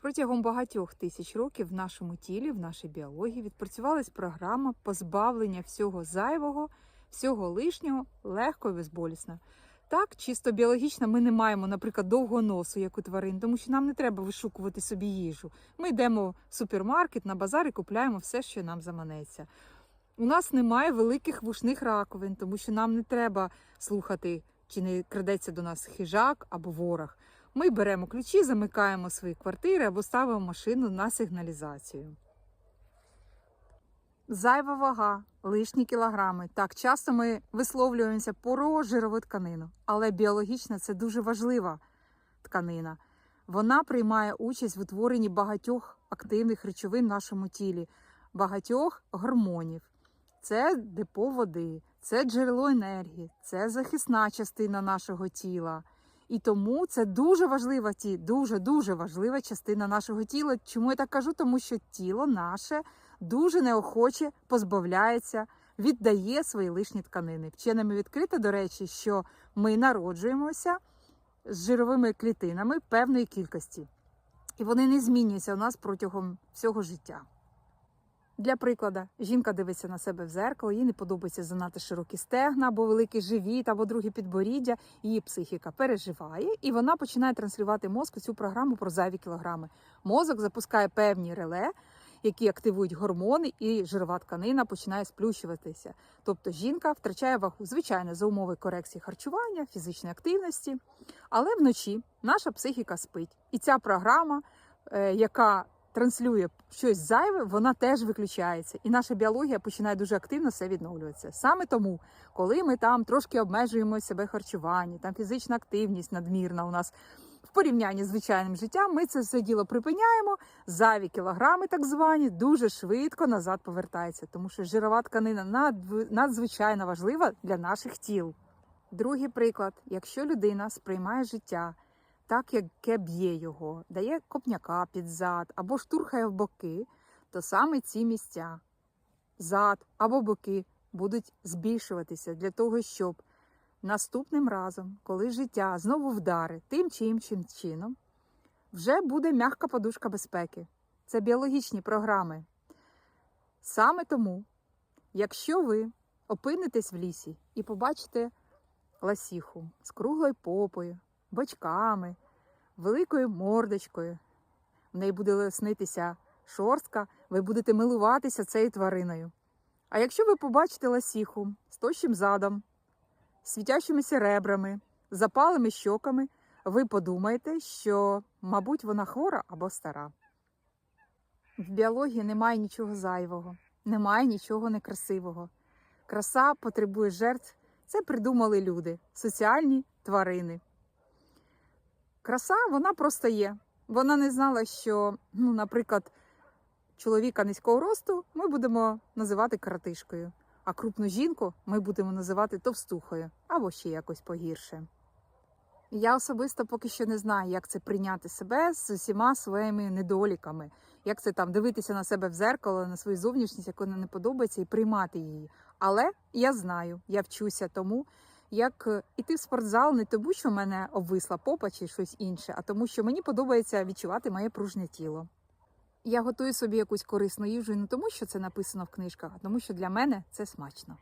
Протягом багатьох тисяч років в нашому тілі, в нашій біології відпрацювалась програма позбавлення всього зайвого, всього лишнього легко і безболісно. Так, чисто біологічно ми не маємо, наприклад, довгого носу, як у тварин, тому що нам не треба вишукувати собі їжу. Ми йдемо в супермаркет, на базар і купляємо все, що нам заманеться. У нас немає великих вушних раковин, тому що нам не треба слухати, чи не крадеться до нас хижак або ворог. Ми беремо ключі, замикаємо свої квартири або ставимо машину на сигналізацію. Зайва вага, лишні кілограми. Так, часто ми висловлюємося про жирову тканину, але біологічно це дуже важлива тканина. Вона приймає участь в утворенні багатьох активних речовин в нашому тілі, багатьох гормонів. Це депо води, це джерело енергії, це захисна частина нашого тіла. І тому це дуже важлива ті, дуже дуже важлива частина нашого тіла. Чому я так кажу? Тому що тіло наше дуже неохоче позбавляється, віддає свої лишні тканини. Вченими відкрито, до речі, що ми народжуємося з жировими клітинами певної кількості, і вони не змінюються у нас протягом всього життя. Для прикладу, жінка дивиться на себе в зеркало, їй не подобається занадто широкі стегна або великий живіт, або друге підборіддя. Її психіка переживає, і вона починає транслювати мозку цю програму про зайві кілограми. Мозок запускає певні реле, які активують гормони, і жирова тканина починає сплющуватися. Тобто жінка втрачає вагу, звичайно, за умови корекції харчування, фізичної активності. Але вночі наша психіка спить, і ця програма, е, яка транслює щось зайве, вона теж виключається, і наша біологія починає дуже активно все відновлюватися. Саме тому, коли ми там трошки обмежуємо себе харчування, там фізична активність надмірна у нас в порівнянні з звичайним життям, ми це все діло припиняємо. Зайві кілограми, так звані, дуже швидко назад повертаються, тому що жирова тканина надзвичайно важлива для наших тіл. Другий приклад: якщо людина сприймає життя так, яке б'є його, дає копняка під зад або штурхає в боки, то саме ці місця, зад або боки, будуть збільшуватися для того, щоб наступним разом, коли життя знову вдари тим чи іншим чином, вже буде м'яка подушка безпеки. Це біологічні програми. Саме тому, якщо ви опинитесь в лісі і побачите ласіху з круглою попою, бочками, великою мордочкою. В неї буде снитися шорстка, ви будете милуватися цією твариною. А якщо ви побачите ласіху з тощим задом, світящимися ребрами, запалими щоками, ви подумаєте, що, мабуть, вона хвора або стара. В біології немає нічого зайвого, немає нічого некрасивого. Краса потребує жертв. Це придумали люди, соціальні тварини. Краса, вона просто є. Вона не знала, що, ну, наприклад, чоловіка низького росту ми будемо називати коротишкою, а крупну жінку ми будемо називати товстухою або ще якось погірше. Я особисто поки що не знаю, як це прийняти себе з усіма своїми недоліками, як це там дивитися на себе в зеркало, на свою зовнішність, як вона не подобається, і приймати її. Але я знаю, я вчуся тому, як е, іти в спортзал не тому, що в мене обвисла попа чи щось інше, а тому, що мені подобається відчувати моє пружнє тіло. Я готую собі якусь корисну їжу не тому, що це написано в книжках, а тому, що для мене це смачно.